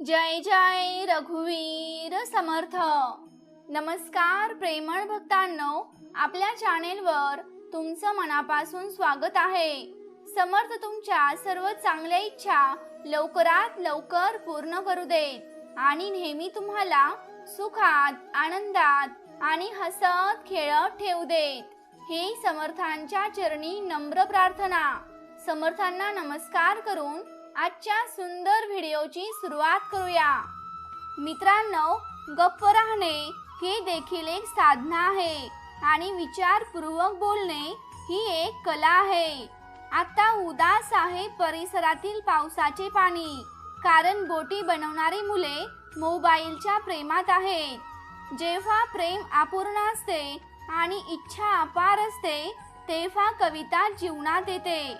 जय जय रघुवीर समर्थ. नमस्कार प्रेमळ भक्तांनो आपल्या चॅनेलवर तुमचं मनापासून स्वागत आहे. समर्थ तुमच्या सर्व चांगल्या इच्छा लवकरात लवकर पूर्ण करू देत आणि नेहमी तुम्हाला सुखात आनंदात आणि हसत खेळत ठेवू देत. हे समर्थांच्या चरणी नम्र प्रार्थना. समर्थांना नमस्कार करून आजच्या सुंदर व्हिडिओची सुरुवात करूया. मित्रांनो गप्प राहणे ही देखील एक साधना आहे आणि विचारपूर्वक बोलणे ही एक कला आहे. आता उदास आहे परिसरातील पावसाचे पाणी कारण बोटी बनवणारी मुले मोबाईलच्या प्रेमात आहेत. जेव्हा प्रेम अपूर्ण असते आणि इच्छा अपार असते तेव्हा कविता जीवनात येते.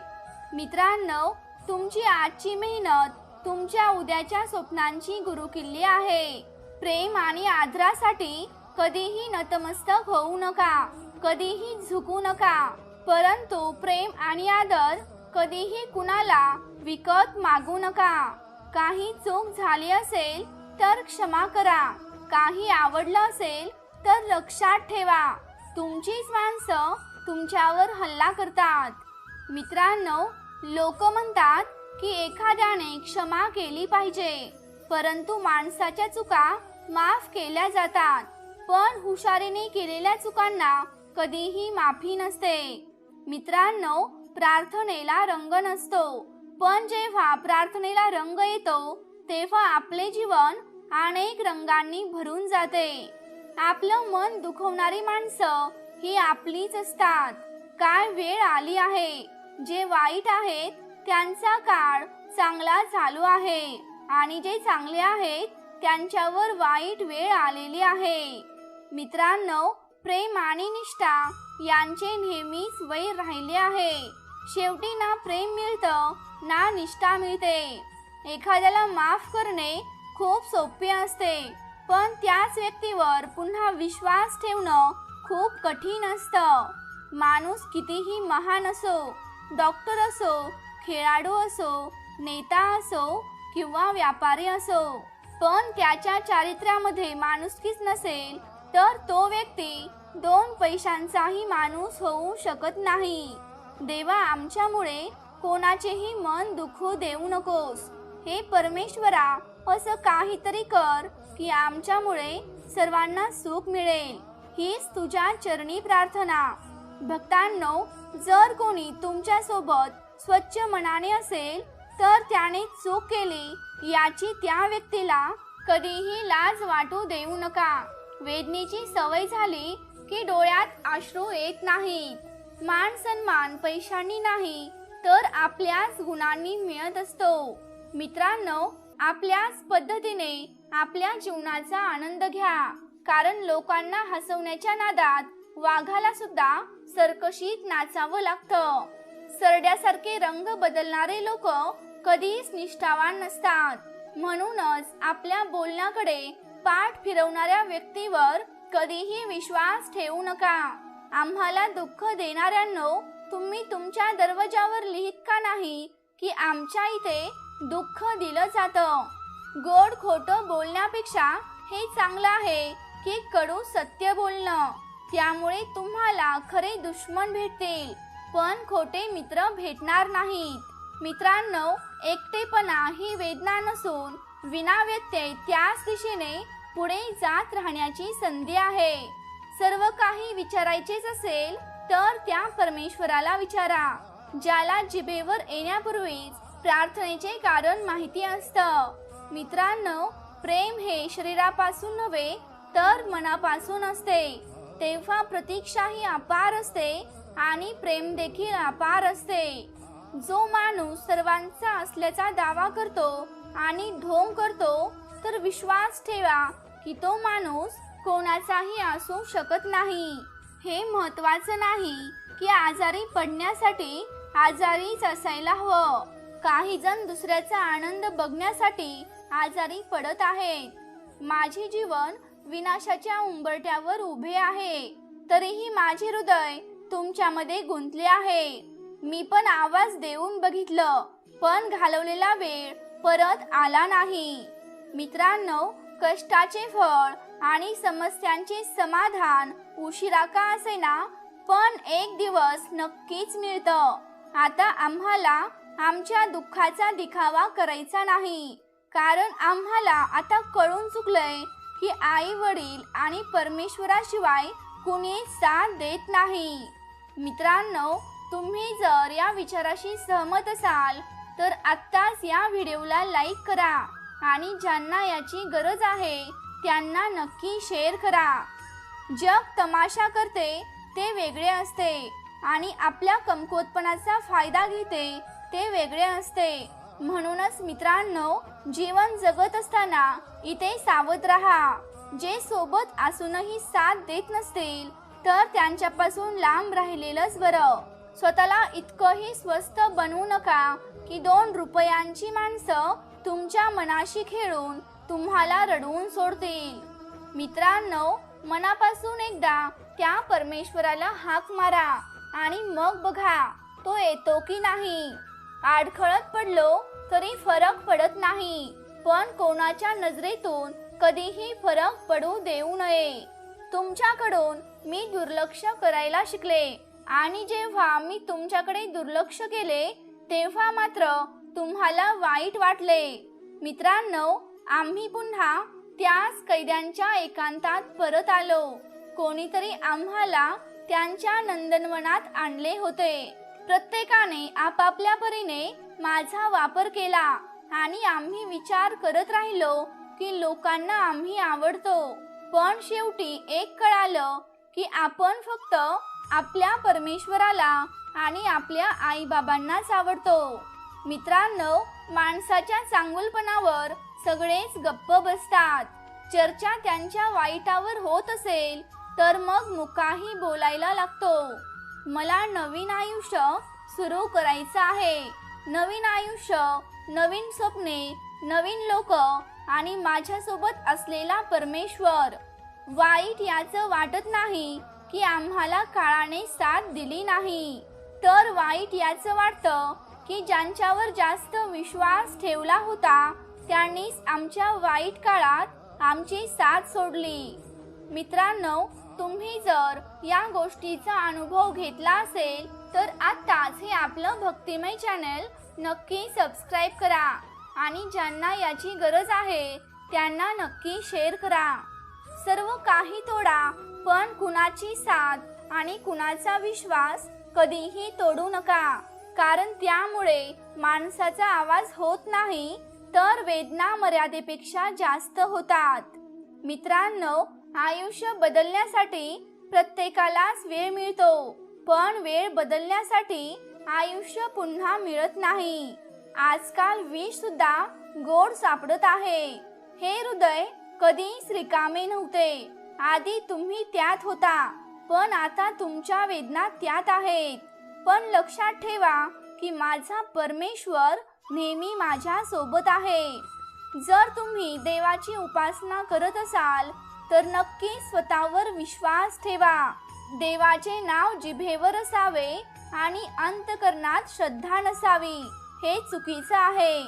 मित्रांनो तुमची आजची मेहनत तुमच्या उद्याच्या स्वप्नांची गुरुकिल्ली आहे. प्रेम आणि आदरासाठी कधीही नतमस्तक होऊ नका कधीही झुकू नका. परंतु प्रेम आणि आदर कधीही कुणाला विकत मागू नका. काही चूक झाली असेल तर क्षमा करा काही आवडलं असेल तर लक्षात ठेवा. तुमचीच माणसं तुमच्यावर हल्ला करतात. मित्रांनो लोक म्हणतात की एखाद्याने क्षमा केली पाहिजे परंतु माणसाच्या चुका माफ केल्या जातात पण हुशारीने केलेल्या चुकांना कधीही माफी नसते. मित्रांनो प्रार्थनेला रंग नसतो पण जेव्हा प्रार्थनेला रंग येतो तेव्हा आपले जीवन अनेक रंगांनी भरून जाते. आपलं मन दुखवणारी माणसं ही आपलीच असतात. काय वेळ आली आहे? जे वाईट आहेत त्यांचा काळ चांगला चालू आहे. आणि जे चांगले आहेत त्यांच्यावर वाईट वेळ आलेली आहे. मित्रांनो प्रेम आणि निष्ठा यांचे नेहमीच वैर राहिले आहे. शेवटी ना प्रेम मिळतं ना निष्ठा मिळते. एखाद्याला माफ करणे खूप सोपे असते. पण त्याच व्यक्तीवर पुन्हा विश्वास ठेवणं खूप कठीण असतं. माणूस कितीही महान असो डॉक्टर असो खेळाडू असो नेता असो किंवा व्यापारी असो पण त्याच्या चारित्र्यामध्ये माणुसकीच नसेल तर तो व्यक्ती दोन पैशांचाही माणूस होऊ शकत नाही. देवा आमच्यामुळे कोणाचेही मन दुखू देऊ नकोस. हे परमेश्वरा असं काहीतरी कर की आमच्यामुळे सर्वांना सुख मिळेल. हीच तुझ्या चरणी प्रार्थना. भक्तांनो जर कोणी तुमच्यासोबत स्वच्छ मनाने असेल तर त्याने चूक केली याची त्या व्यक्तीला कधीही लाज वाटू देऊ नका. वेदनेची सवय झाली की डोळ्यात अश्रू येत नाही मान सन्मान पैशांनी नाही तर आपल्याच गुणांनी मिळत असतो. मित्रांनो आपल्याच पद्धतीने आपल्या जीवनाचा आनंद घ्या. कारण लोकांना हसवण्याच्या नादात वाघाला सुद्धा सरकशीत नाचावं लागतं. सरड्यासारखे रंग बदलणारे लोक कधीच निष्ठावान नसतात. म्हणूनच आपल्या बोलण्याकडे पाठ फिरवणाऱ्या व्यक्तीवर कधीही विश्वास ठेवू नका. आम्हाला दुःख देणाऱ्यांनो तुम्ही तुमच्या दरवाजावर लिहित का नाही की आमच्या इथे दुःख दिलं जातं? गोड खोटं बोलण्यापेक्षा हे चांगलं आहे की कडू सत्य बोलणं. त्यामुळे तुम्हाला खरे दुश्मन भेटतील पण खोटे मित्र भेटणार नाहीत. मित्रांनो एकटेपणा ही वेदना नसून विना व्यत्यय त्याच दिशेने पुढे जात राहण्याची संधी आहे. सर्व काही विचारायचेच असेल तर त्या परमेश्वराला विचारा ज्याला जिभेवर येण्यापूर्वीच प्रार्थनेचे कारण माहिती असतं. मित्रांनो प्रेम हे शरीरापासून नव्हे तर मनापासून असते. तेव्हा प्रतीक्षाही अपार असते आणि प्रेम देखील अपार असते. जो माणूस सर्वांचा असल्याचा दावा करतो आणि ढोंग करतो तर विश्वास ठेवा की तो माणूस कोणाचाही असू शकत नाही. हे महत्वाचं नाही की आजारी पडण्यासाठी आजारीच असायला हवं. काही जण दुसऱ्याचा आनंद बघण्यासाठी आजारी पडत आहेत. माझे जीवन विनाशाच्या उंबरट्यावर उभे आहे. तरीही माझे हृदय तुमच्यामध्ये गुंतले आहे. मी पण आवाज देऊन बघितलं पण घालवलेला वेळ परत आला नाही. मित्रांनो कष्टाचे फळ आणि समस्यांचे समाधान उशिरा का असेना पण एक दिवस नक्कीच मिळतं. आता आम्हाला आमच्या दुःखाचा दिखावा करायचा नाही कारण आम्हाला आता कळून चुकलंय की आई वडील आणि परमेश्वराशिवाय कुणी साथ देत नाही. मित्रांनो तुम्ही जर या विचाराशी सहमत असाल तर आत्ताच या व्हिडिओला लाईक करा आणि ज्यांना याची गरज आहे त्यांना नक्की शेअर करा. जग तमाशा करते ते वेगळे असते आणि आपल्या कमकुवतपणाचा फायदा घेते ते वेगळे असते. म्हणूनच मित्रांनो जीवन जगत असताना इथे सावध राहा. जे सोबत असूनही साथ देत नसतील तर त्यांच्यापासून लांब राहिलेलंच बरं. स्वतःला इतकंही स्वस्त बनवू नका की दोन रुपयांची माणसं तुमच्या मनाशी खेळून तुम्हाला रडवून सोडतील. मित्रांनो मनापासून एकदा त्या परमेश्वराला हाक मारा आणि मग बघा तो येतो की नाही. आडखळत पडलो तरी फरक पडत नाही. पण कोणाच्या नजरेतून कधीही फरक पडू देऊ नये. तुमच्याकडून मी दुर्लक्ष करायला शिकले. आणि जेव्हा मी तुमच्याकडे दुर्लक्ष केले तेव्हा मात्र तुम्हाला वाईट वाटले. मित्रांनो आम्ही पुन्हा त्याच कैद्यांच्या एकांतात परत आलो. कोणीतरी आम्हाला त्यांच्या नंदनवनात आणले होते. प्रत्येकाने आपापल्या परीने माझा वापर केला आणि आम्ही विचार करत राहिलो की लोकांना आम्ही आवडतो. पण शेवटी एक कळालं की आपण फक्त आपल्या परमेश्वराला आणि आपल्या आईबाबांनाच आवडतो. मित्रांनो माणसाच्या चांगुलपणावर सगळेच गप्प बसतात. चर्चा त्यांच्या वाईटावर होत असेल तर मग मुकाही बोलायला लागतो. मला नवीन आयुष्य सुरू करायचं आहे. नवीन आयुष्य नवीन स्वप्ने नवीन लोक आणि माझ्यासोबत असलेला परमेश्वर. वाईट याचं वाटत नाही की आम्हाला काळाने साथ दिली नाही. तर वाईट याचं वाटतं की ज्यांच्यावर जास्त विश्वास ठेवला होता त्यांनीच आमच्या वाईट काळात आमची साथ सोडली. मित्रांनो तुम्ही जर या गोष्टीचा अनुभव घेतला असेल तर आत्ताच हे आपलं भक्तिमय चॅनल नक्की सबस्क्राईब करा. आणि ज्यांना याची गरज आहे त्यांना नक्की शेअर करा. सर्व काही तोडा पण कुणाची साथ आणि कुणाचा विश्वास कधीही तोडू नका. कारण त्यामुळे माणसाचा आवाज होत नाही तर वेदना मर्यादेपेक्षा जास्त होतात. मित्रांनो आयुष्य बदलण्यासाठी प्रत्येकालाच वेळ मिळतो पण वेळ बदलण्यासाठी आयुष्य पुन्हा मिळत नाही. आजकाल विष सुद्धा गोड सापडत आहे. हे हृदय कधीच रिकामे नव्हते. आधी तुम्ही त्यात होता पण आता तुमच्या वेदना त्यात आहेत. पण लक्षात ठेवा की माझा परमेश्वर नेहमी माझ्या सोबत आहे. जर तुम्ही देवाची उपासना करत असाल तर नक्की स्वतःवर विश्वास ठेवा. देवाचे नाव जिभेवर असावे आणि अंतकरणात श्रद्धा नसावी. हे चुकीचं आहे.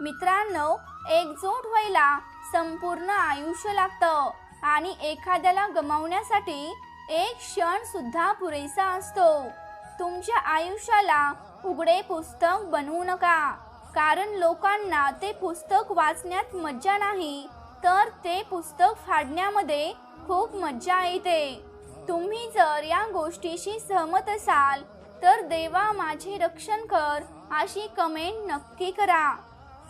मित्रांनो एकजूट व्हायला संपूर्ण आयुष्य लागतं आणि एखाद्याला गमावण्यासाठी एक क्षण सुद्धा पुरेसा असतो. तुमच्या आयुष्याला उघडे पुस्तक बनवू नका कारण लोकांना ते पुस्तक वाचण्यात मज्जा नाही तर ते पुस्तक फाडण्यामध्ये खूप मज्जा येते. तुम्ही जर या गोष्टीशी सहमत असाल तर देवा माझे रक्षण कर अशी कमेंट नक्की करा.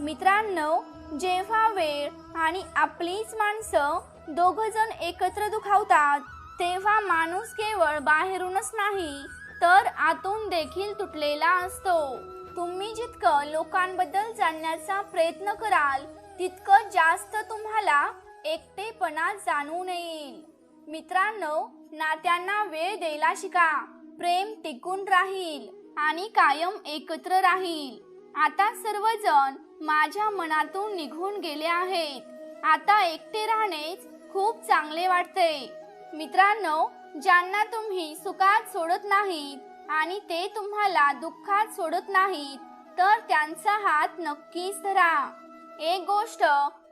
मित्रांनो जेव्हा वेळ आणि आपलीच माणसं दोघ जण एकत्र दुखावतात तेव्हा माणूस केवळ बाहेरूनच नाही तर आतून देखील तुटलेला असतो. तुम्ही जितकं लोकांबद्दल जाणण्याचा प्रयत्न कराल तितकं जास्त तुम्हाला एकटेपणा जाणून येईल मित्रांनो नात्यांना वेळ द्यायला शिका. प्रेम टिकून राहील आणि कायम एकत्र राहील. आता सर्वजण माझ्या मनातून निघून गेले आहेत. आता एकटे राहणेच खूप चांगले वाटते. मित्रांनो ज्यांना तुम्ही सुखात सोडत नाहीत आणि ते तुम्हाला दुःखात सोडत नाहीत तर त्यांचा हात नक्कीच धरा. एक गोष्ट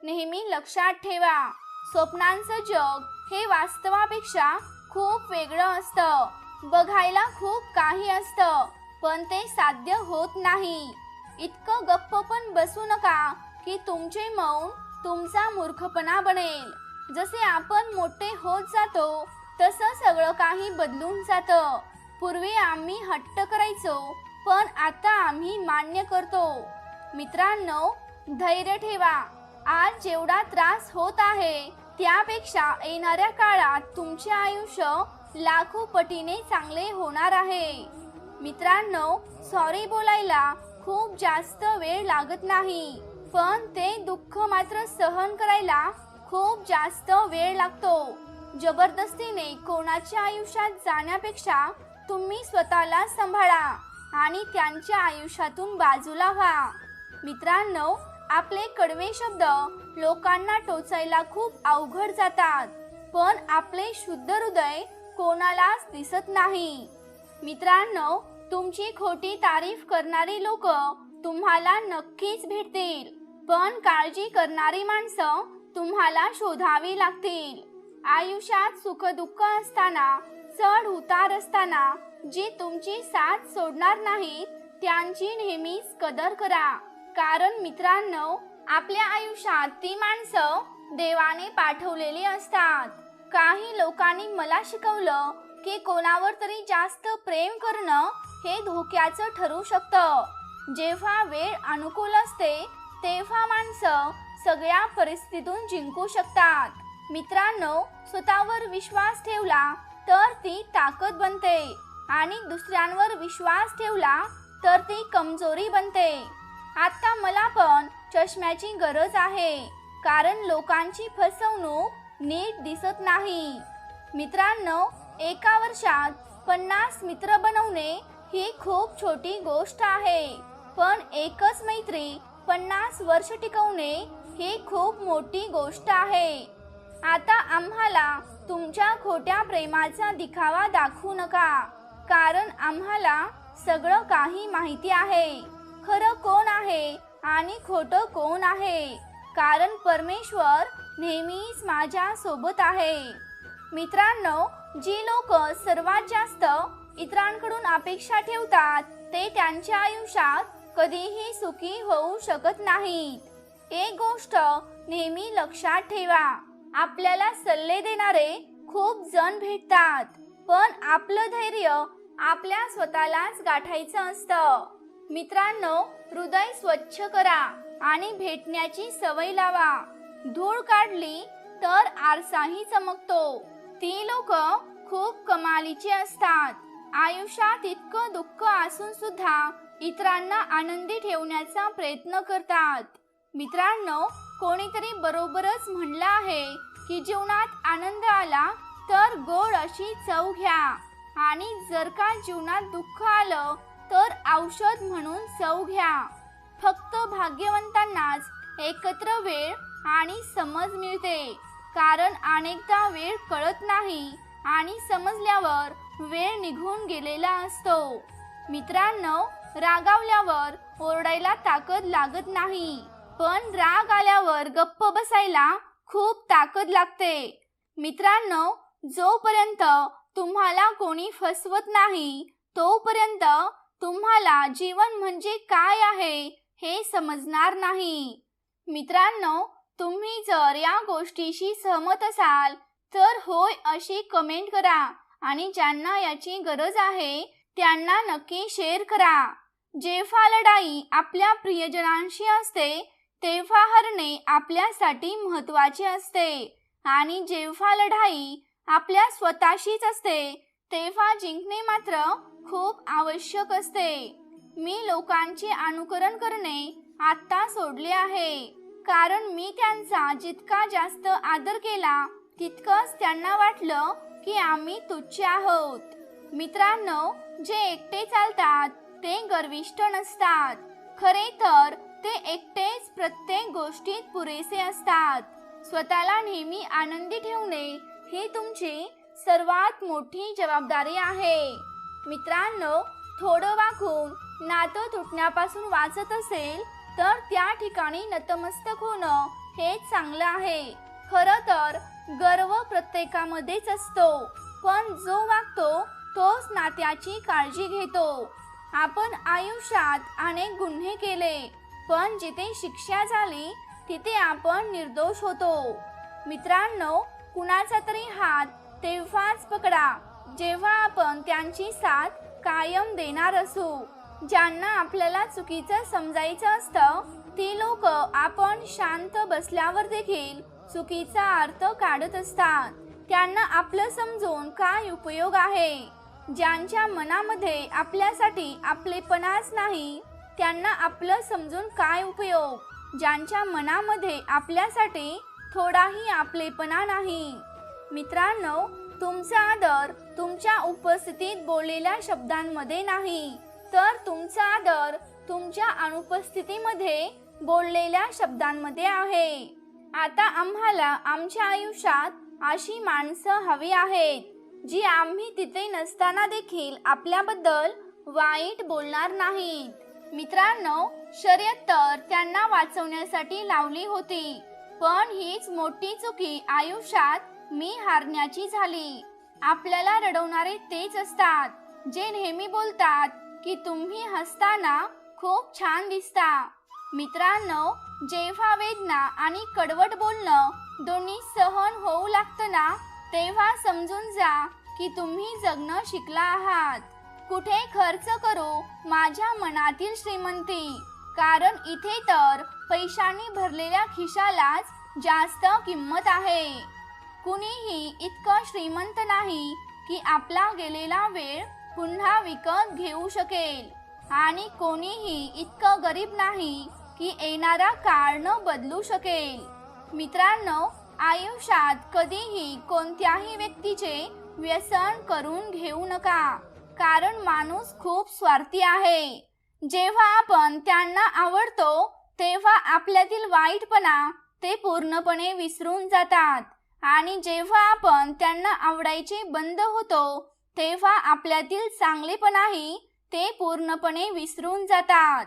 नेहमी लक्षात ठेवा. स्वप्नांचं जग हे वास्तवापेक्षा खूप वेगळं असतं. बघायला खूप काही असतं पण ते साध्य होत नाही. इतकं गप्प पण बसू नका की तुमचे मौन तुमचा मूर्खपणा बनेल. जसे आपण मोठे होत जातो तसं सगळं काही बदलून जातं. पूर्वी आम्ही हट्ट करायचो पण आता आम्ही मान्य करतो. मित्रांनो धैर्य ठेवा. आज जेवढा त्रास होत आहे त्यापेक्षा येणाऱ्या काळात तुमचे आयुष्य लाखो पटीने चांगले होणार आहे. मित्रांनो सॉरी बोलायला खूप जास्त वेळ लागत नाही पण ते दुःख मात्र सहन करायला खूप जास्त वेळ लागतो. जबरदस्तीने कोणाच्या आयुष्यात जाण्यापेक्षा तुम्ही स्वतःला सांभाळा आणि त्यांच्या आयुष्यातून बाजूला व्हा. मित्रांनो आपले कडवे शब्द लोकांना टोचायला खूप अवघड जातात. पण आपले शुद्ध हृदय कोणालाच दिसत नाही. मित्रांनो तुमची खोटी तारीफ करणारी लोक तुम्हाला नक्कीच भेटतील. पण काळजी करणारी माणसं तुम्हाला शोधावी लागतील. आयुष्यात सुखदुःख असताना चढ उतार असताना जी तुमची साथ सोडणार नाहीत त्यांची नेहमीच कदर करा. कारण मित्रांनो आपल्या आयुष्यात ती माणसं देवाने पाठवलेली असतात. काही लोकांनी मला शिकवलं की कोणावर तरी जास्त प्रेम करणं हे धोक्याचं ठरू शकतं. जेव्हा वेळ अनुकूल असते तेव्हा माणसं सगळ्या परिस्थितीतून जिंकू शकतात. मित्रांनो स्वतःवर विश्वास ठेवला तर ती ताकद बनते आणि दुसऱ्यांवर विश्वास ठेवला तर ती कमजोरी बनते. आता मला पण चष्म्याची गरज आहे. कारण लोकांची फसवणूक नीट दिसत नाही. मित्रांनो एका वर्षात पन्नास मित्र बनवणे ही खूप छोटी गोष्ट आहे. पण एकच मैत्री पन्नास वर्ष टिकवणे ही खूप मोठी गोष्ट आहे. आता आम्हाला तुमच्या खोट्या प्रेमाचा दिखावा दाखवू नका. कारण आम्हाला सगळं काही माहिती आहे. खरं कोण आहे आणि खोटं कोण आहे? कारण परमेश्वर नेहमीच माझ्या सोबत आहे. मित्रांनो जी लोक सर्वात जास्त इतरांकडून अपेक्षा ठेवतात ते त्यांच्या आयुष्यात कधीही सुखी होऊ शकत नाहीत. एक गोष्ट नेहमी लक्षात ठेवा आपल्याला सल्ले देणारे खूप जण भेटतात पण आपलं धैर्य आपल्या स्वतःलाच गाठायचं असतं. मित्रांनो हृदय स्वच्छ करा आणि भेटण्याची सवय लावा. धूळ काढली तर आरसाही चमकतो. ती लोक खूप कमालीची असतात. आयुष्यात इतकं दुःख असून सुद्धा इतरांना आनंदी ठेवण्याचा प्रयत्न करतात. मित्रांनो कोणीतरी बरोबरच म्हणलं आहे की जीवनात आनंद आला तर गोड अशी चव घ्या. आणि जर का जीवनात दुःख आलं तर औषध म्हणून चव घ्या. फक्त भाग्यवंतांनाच एकत्र वेळ आणि समज मिळते. कारण अनेकदा वेळ कळत नाही आणि समजल्यावर वेळ निघून गेलेला असतो. मित्रांनो रागावल्यावर ओरडायला ताकद लागत नाही. पण राग आल्यावर गप्प बसायला खूप ताकद लागते. मित्रांनो जोपर्यंत तुम्हाला कोणी फसवत नाही तोपर्यंत तुम्हाला जीवन म्हणजे काय आहे हे समजणार नाही. मित्रांनो तुम्ही जर या गोष्टीशी सहमत असाल तर होय अशी कमेंट करा आणि ज्यांना याची गरज आहे त्यांना नक्की शेअर करा. जेव्हा लढाई आपल्या प्रियजनांशी असते तेव्हा हरणे आपल्यासाठी महत्त्वाचे असते. आणि जेव्हा लढाई आपल्या स्वतःशीच असते तेव्हा जिंकणे मात्र खूप आवश्यक असते. मी लोकांचे अनुकरण करणे आत्ता सोडले आहे. कारण मी त्यांचा जितका जास्त आदर केला तितकंच त्यांना वाटलं की आम्ही तुच्छ आहोत. मित्रांनो जे एकटे चालतात ते गर्विष्ठ नसतात. खरे तर ते एकटेच प्रत्येक गोष्टीत पुरेसे असतात. स्वतःला नेहमी आनंदी ठेवणे ही तुमची सर्वात मोठी जबाबदारी आहे. मित्रांनो थोडं वागून नातं तुटण्यापासून वाचत असेल तर त्या ठिकाणी नतमस्तक होणं हेच चांगलं आहे. खरं तर गर्व प्रत्येकामध्येच असतो पण जो वागतो तोच नात्याची काळजी घेतो. आपण आयुष्यात अनेक गुन्हे केले पण जिथे शिक्षा झाली तिथे आपण निर्दोष होतो. मित्रांनो कुणाचा तरी हात तेव्हाच पकडा. जेव्हा आपण त्यांची साथ कायम देणार असू ज्यांना आपल्याला चुकीचं समजायचं असतं ती लोक आपण शांत बसल्यावर देखील चुकीचा अर्थ काढत असतात. त्यांना आपलं समजून काय उपयोग आहे? ज्यांच्या मनामध्ये आपल्यासाठी आपलेपणाच नाही त्यांना आपलं समजून काय उपयोग? ज्यांच्या मनामध्ये आपल्यासाठी थोडाही आपलेपणा नाही. मित्रांनो तुमचा आदर तुमच्या उपस्थितीत बोललेल्या शब्दांमध्ये नाही. तर तुमचा आदर तुमच्या अनुपस्थितीमध्ये बोललेल्या शब्दांमध्ये आहे. आता आम्हाला आमच्या आयुष्यात अशी माणसं हवी आहेत जी आम्ही तिथे नसताना देखील आपल्याबद्दल वाईट बोलणार नाहीत. मित्रांनो शर्यत तर त्यांना वाचवण्यासाठी लावली होती पण हीच मोठी चुकी आयुष्यात मी हारण्याची झाली. आपल्याला रडवणारे तेच असतात जे नेहमी बोलतात की तुम्ही हसताना खूप छान दिसता. मित्रांनो जेव्हा वेदना आणि कडवट बोलणं दोन्ही सहन होऊ लागतं ना तेव्हा समजून जा की तुम्ही जगणं शिकला आहात. कुठे खर्च करू माझ्या मनातील श्रीमंती? कारण इथे तर पैशांनी भरलेल्या खिशालाच जास्त किंमत आहे. कुणीही इतकं श्रीमंत नाही की आपला गेलेला वेळ पुन्हा विकत घेऊ शकेल. आणि कोणीही इतकं गरीब नाही की येणारा काळ न बदलू शकेल. मित्रांनो आयुष्यात कधीही कोणत्याही व्यक्तीचे व्यसन करून घेऊ नका. कारण माणूस खूप स्वार्थी आहे. जेव्हा आपण त्यांना आवडतो तेव्हा आपल्यातील वाईटपणा ते पूर्णपणे विसरून जातात. आणि जेव्हा आपण त्यांना आवडायचे बंद होतो तेव्हा आपल्यातील चांगलेपणाही ते पूर्णपणे विसरून जातात.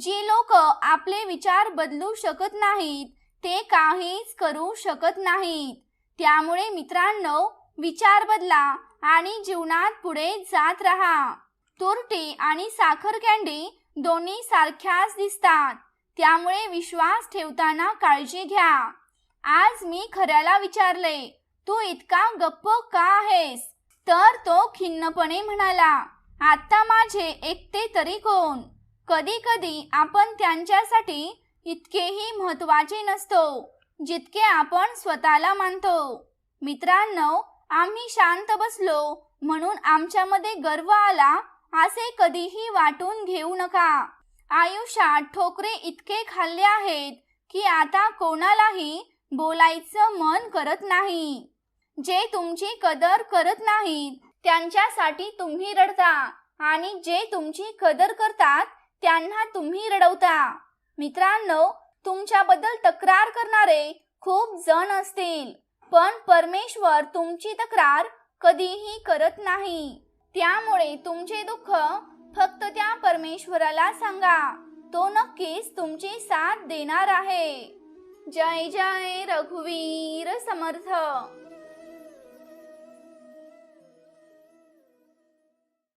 जी लोक आपले विचार बदलू शकत नाहीत ते काहीच करू शकत नाहीत. त्यामुळे मित्रांनो विचार बदला आणि जीवनात पुढे जात राहा. तुरटी आणि साखर कॅन्डी दोन्ही सारख्याच दिसतात. त्यामुळे विश्वास ठेवताना काळजी घ्या. आज मी खऱ्याला विचारले तू इतका गप्प का आहेस? तर तो खिन्नपणे म्हणाला आता माझे एकटे तरी कोण? कधी कधी आपण त्यांच्यासाठी इतकेही महत्त्वाचे नसतो जितके आपण स्वतःला मानतो. मित्रांनो आम्ही शांत बसलो म्हणून आमच्यामध्ये गर्व आला असे कधीही वाटून घेऊ नका. आयुष्यात ठोकरे इतके खाल्ले आहेत की आता कोणालाही बोलायचं मन करत नाही. जे तुमची कदर करत नाहीत त्यांच्यासाठी तुम्ही रडता आणि जे तुमची कदर करतात त्यांना तुम्ही रडवता. मित्रांनो तुमच्याबद्दल तक्रार करणारे खूप जण असतील पण परमेश्वर तुमची तक्रार कधीही करत नाही. त्यामुळे तुमचे दुःख फक्त त्या परमेश्वराला सांगा. तो नक्कीच तुमची साथ देणार आहे. जय जय रघुवीर समर्थ।